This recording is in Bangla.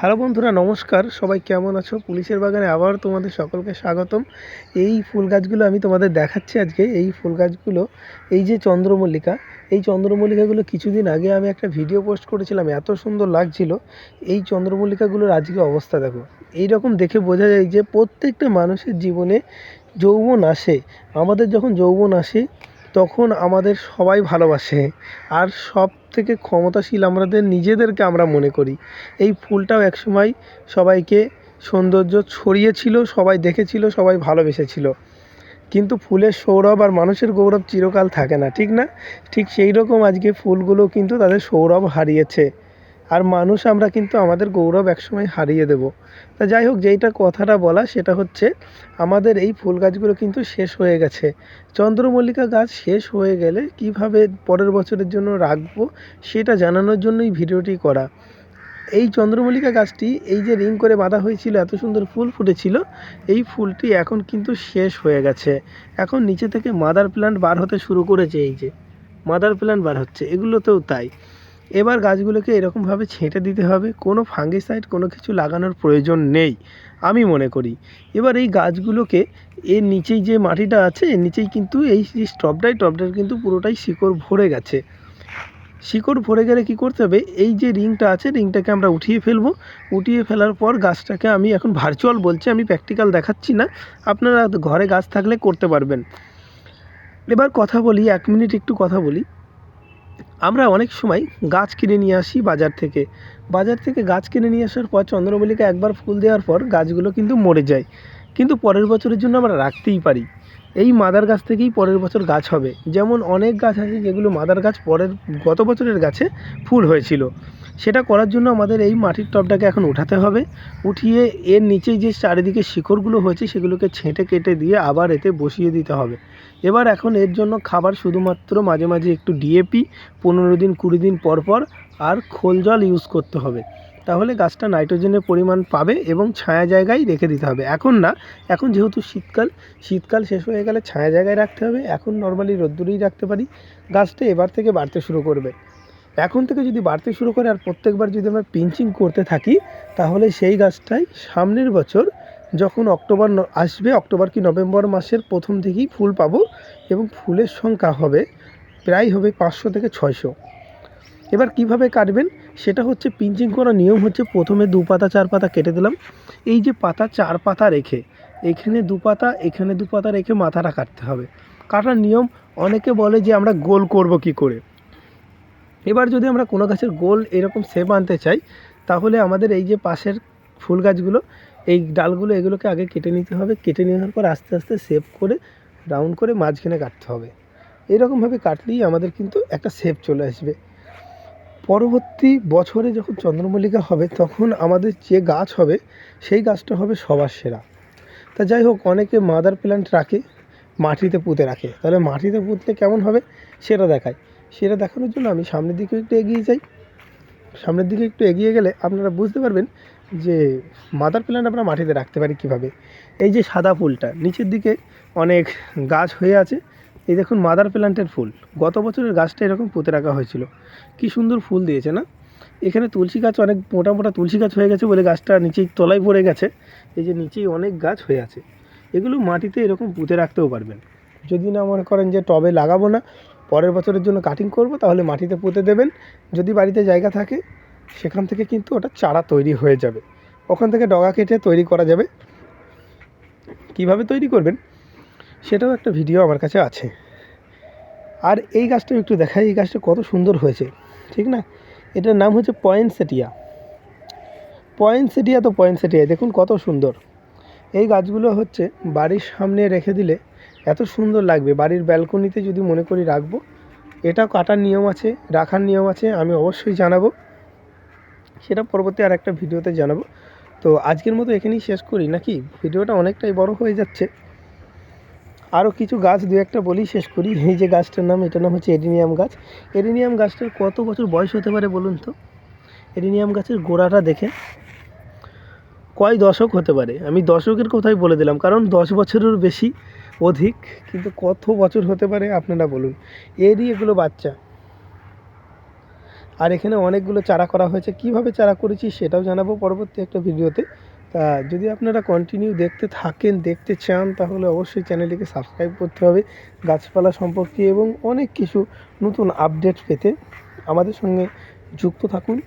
হ্যালো বন্ধুরা, নমস্কার। সবাই কেমন আছো? পুলিশের বাগানে আবার তোমাদের সকলকে স্বাগতম। এই ফুল গাছগুলো আমি তোমাদের দেখাচ্ছি আজকে। এই ফুল গাছগুলো, এই যে চন্দ্রমল্লিকা, এই চন্দ্রমল্লিকাগুলো কিছুদিন আগে আমি একটা ভিডিও পোস্ট করেছিলাম, এত সুন্দর লাগছিল। এই চন্দ্রমল্লিকাগুলোর আজকে অবস্থা দেখো। এই রকম দেখে বোঝা যায় যে প্রত্যেকটা মানুষের জীবনে যৌবন আসে। আমাদের যখন যৌবন আসে তখন আমাদের সবাই ভালোবাসে। আর সব থেকে ক্ষমতাশীল আমাদের নিজেদেরকে আমরা মনে করি। এই ফুলটাও এক সময় সবাইকে সৌন্দর্য ছড়িয়েছিল, সবাই দেখেছিল, সবাই ভালোবেসেছিল। কিন্তু ফুলের সৌরভ আর মানুষের গৌরব চিরকাল থাকে না, ঠিক না? ঠিক সেই রকম আজকে ফুলগুলো কিন্তু তাদের সৌরভ হারিয়েছে। আর মানুষ আমরা কিন্তু আমাদের গৌরব একসময় হারিয়ে দেব। তা যাই হোক, যেইটা কথাটা বলা, সেটা হচ্ছে আমাদের এই ফুল গাছগুলো কিন্তু শেষ হয়ে গেছে। চন্দ্রমল্লিকা গাছ শেষ হয়ে গেলে কীভাবে পরের বছরের জন্য রাখব, সেটা জানানোর জন্যই ভিডিওটি করা। এই চন্দ্রমল্লিকা গাছটি, এই যে রিং করে বাঁধা হয়েছিল, এত সুন্দর ফুল ফুটেছিল, এই ফুলটি এখন কিন্তু শেষ হয়ে গেছে। এখন নিচে থেকে মাদার প্ল্যান্ট বার হতে শুরু করেছে, এই যে মাদার প্ল্যান্ট বার হচ্ছে, এগুলোতেও তাই। এবার গাছগুলোকে এরকমভাবে ছেঁটে দিতে হবে, কোনো ফাঙ্গিসাইড, কোনো কিছু লাগানোর প্রয়োজন নেই, আমি মনে করি। এবার এই গাছগুলোকে এর নিচেই যে মাটিটা আছে, এর নিচেই কিন্তু এই যে টবটাই টবটার কিন্তু পুরোটাই শিকড় ভরে গেছে। শিকড় ভরে গেলে কি করতে হবে? এই যে রিংটা আছে, রিংটাকে আমরা উঠিয়ে ফেলব। উঠিয়ে ফেলার পর গাছটাকে আমি এখন ভার্চুয়াল বলছি, আমি প্র্যাকটিক্যাল দেখাচ্ছি না। আপনারা ঘরে গাছ থাকলে করতে পারবেন। এবার কথা বলি, এক মিনিট একটু কথা বলি। আমরা অনেক সময় গাছ কিনে নিয়ে আসি বাজার থেকে। বাজার থেকে গাছ কিনে নিয়ে আসার পর চন্দ্রমল্লিকা একবার ফুল দেওয়ার পর গাছগুলো কিন্তু মরে যায়। কিন্তু পরের বছরের জন্য আমরা রাখতেই পারি। এই মাদার গাছ থেকেই পরের বছর গাছ হবে। যেমন অনেক গাছ আছে যেগুলো মাদার গাছ পরের গত বছরের গাছে ফুল হয়েছিল। সেটা করার জন্য আমাদের এই মাটির টবটাকে এখন উঠাতে হবে। উঠিয়ে এর নিচেই যে চারিদিকে শিকড়গুলো হয়েছে, সেগুলোকে ছেঁটে কেটে দিয়ে আবার এতে বসিয়ে দিতে হবে। এবার এখন এর জন্য খাবার শুধুমাত্র মাঝে মাঝে একটু ডিএপি, পনেরো দিন, কুড়ি দিন পর পর আর খোল জল ইউজ করতে হবে। তাহলে গাছটা নাইট্রোজেনের পরিমাণ পাবে এবং ছায়া জায়গায় রেখে দিতে হবে। এখন না, এখন যেহেতু শীতকাল শীতকাল শেষ হয়ে গেলে ছায়া জায়গায় রাখতে হবে। এখন নর্মালি রোদ্দুরেই রাখতে পারি। গাছটা এবার থেকে বাড়তে শুরু করবে। এখন থেকে যদি বাড়তে শুরু করে আর প্রত্যেকবার যদি আমরা পিঞ্চিং করতে থাকি, তাহলে সেই গাছটাই সামনের বছর যখন অক্টোবর আসবে, অক্টোবর কি নভেম্বর মাসের প্রথম থেকেই ফুল পাবো এবং ফুলের সংখ্যা হবে প্রায় হবে পাঁচশো থেকে ছয়শো। এবার কীভাবে কাটবেন? সেটা হচ্ছে পিঞ্চিং করার নিয়ম হচ্ছে প্রথমে দু পাতা, চার পাতা কেটে দিলাম। এই যে পাতা, চার পাতা রেখে, এখানে দু পাতা, এখানে দু পাতা রেখে মাথাটা কাটতে হবে। কাটার নিয়ম অনেকে বলে যে আমরা গোল করব কি করে? এবার যদি আমরা কোনো গাছের গোল এরকম শেপ আনতে চাই, তাহলে আমাদের এই যে পাশের ফুল গাছগুলো, এই ডালগুলো এগুলোকে আগে কেটে নিতে হবে। কেটে নেওয়ার পর আস্তে আস্তে শেপ করে রাউন্ড করে মাঝখানে কাটতে হবে। এরকমভাবে কাটলেই আমাদের কিন্তু একটা শেপ চলে আসবে। পরবর্তী বছরে যখন চন্দ্রমল্লিকা হবে, তখন আমাদের যে গাছ হবে, সেই গাছটা হবে সবার সেরা। তা যাই হোক, অনেকে মাদার প্ল্যান্ট রাখে, মাটিতে পুঁতে রাখে। তাহলে মাটিতে পুঁতলে কেমন হবে? সেটা দেখায়। সেটা দেখানোর জন্য আমি সামনের দিকে একটু এগিয়ে যাই। সামনের দিকে একটু এগিয়ে গেলে আপনারা বুঝতে পারবেন যে মাদার প্ল্যান্ট আমরা মাটিতে রাখতে পারি কীভাবে। এই যে সাদা ফুলটা, নিচের দিকে অনেক গাছ হয়ে আছে। এই দেখুন মাদার প্ল্যান্টের ফুল। গত বছরের গাছটা এরকম পুঁতে রাখা হয়েছিল। কি সুন্দর ফুল দিয়েছে না? এখানে তুলসী গাছ অনেক মোটা মোটা তুলসী গাছ হয়ে গেছে বলে গাছটা নিচেই তলায় পড়ে গেছে। এই যে নিচেই অনেক গাছ হয়ে আছে। এগুলো মাটিতে এরকম পুঁতে রাখতেও পারবেন। যদি না মনে করেন যে টবে লাগাবো না পরের বছরের জন্য কাটিং করব, তাহলে মাটিতে পুঁতে দেবেন। যদি বাড়িতে জায়গা থাকে, সেখান থেকে কিন্তু ওটা চারা তৈরি হয়ে যাবে। ওখান থেকে ডগা কেটে তৈরি করা যাবে। কীভাবে তৈরি করবেন, সেটাও একটা ভিডিও আমার কাছে আছে। আর এই গাছটা একটু দেখাই, এই গাছটা কত সুন্দর হয়েছে, ঠিক না? এটার নাম হচ্ছে পয়েন্ট সেটিয়া পয়েন্ট সেটিয়া তো পয়েন্ট সেটিয়া দেখুন কত সুন্দর। এই গাছগুলো হচ্ছে বাড়ির সামনে রেখে দিলে এত সুন্দর লাগবে। বাড়ির ব্যালকনিতে যদি মনে করি রাখব, এটা কাটার নিয়ম আছে, রাখার নিয়ম আছে, আমি অবশ্যই জানাব। সেটা পরবর্তী আর একটা ভিডিওতে জানাব। তো আজকের মতো এখানেই শেষ করি। নাকি? ভিডিওটা অনেকটাই বড় হয়ে যাচ্ছে। আরও কিছু গাছ দু একটা বলেই শেষ করি। এই যে গাছটার নাম, এটার নাম হচ্ছে এডিনিয়াম গাছ। এডিনিয়াম গাছটার কত বছর বয়স হতে পারে বলুন তো? এডিনিয়াম গাছের গোড়াটা দেখে কয় দশক হতে পারে? আমি দশকের কথাই বলে দিলাম, কারণ দশ বছরের বেশি। অধিক, কিন্তু কত বছর হতে পারে আপনারা বলুন। এরই এগুলো বাচ্চা। আর এখানে অনেকগুলো চারা করা হয়েছে। কীভাবে চারা করেছি সেটাও জানাব পরবর্তী একটা ভিডিওতে। তা যদি আপনারা কন্টিনিউ দেখতে থাকেন, দেখতে চান, তাহলে অবশ্যই চ্যানেলটিকে সাবস্ক্রাইব করতে হবে। গাছপালা সম্পর্কে এবং অনেক কিছু নতুন আপডেট পেতে আমাদের সঙ্গে যুক্ত থাকুন।